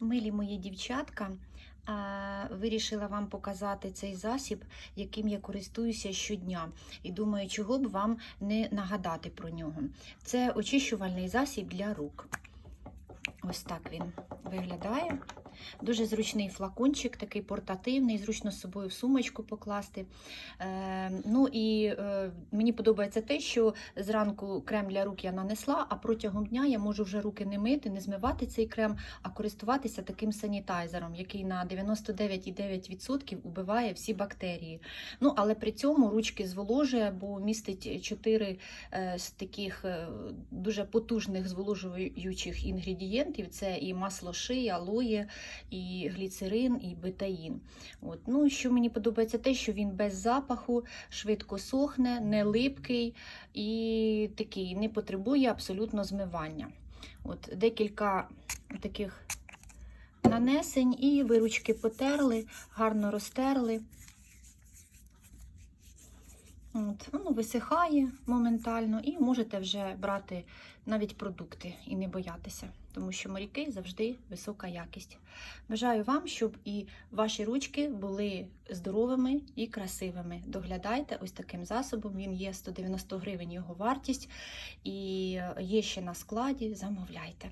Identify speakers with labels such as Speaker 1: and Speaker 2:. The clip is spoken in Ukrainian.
Speaker 1: Милі мої дівчатка, вирішила вам показати цей засіб, яким я користуюся щодня. І думаю, чого б вам не нагадати про нього. Це очищувальний засіб для рук. Ось так він виглядає. Дуже зручний флакончик, такий портативний, зручно з собою в сумочку покласти. Е, ну і е, мені подобається те, що зранку крем для рук я нанесла, а протягом дня я можу вже руки не мити, не змивати цей крем, а користуватися таким санітайзером, який на 99,9% убиває всі бактерії. Ну, але при цьому ручки зволожує, бо містить 4 е, з таких дуже потужних зволожуючих інгредієнтів: це і масло ши, алоє, і гліцерин, і бетаїн. От. Ну, що мені подобається, те, що він без запаху, швидко сохне, не липкий і такий не потребує абсолютно змивання. От, Декілька таких нанесень, і виручки потерли, гарно розтерли. От, воно висихає моментально, і можете вже брати навіть продукти і не боятися, тому що моряки завжди висока якість. Бажаю вам, щоб і ваші ручки були здоровими і красивими. Доглядайте ось таким засобом. Він є 190 гривень його вартість і є ще на складі. Замовляйте.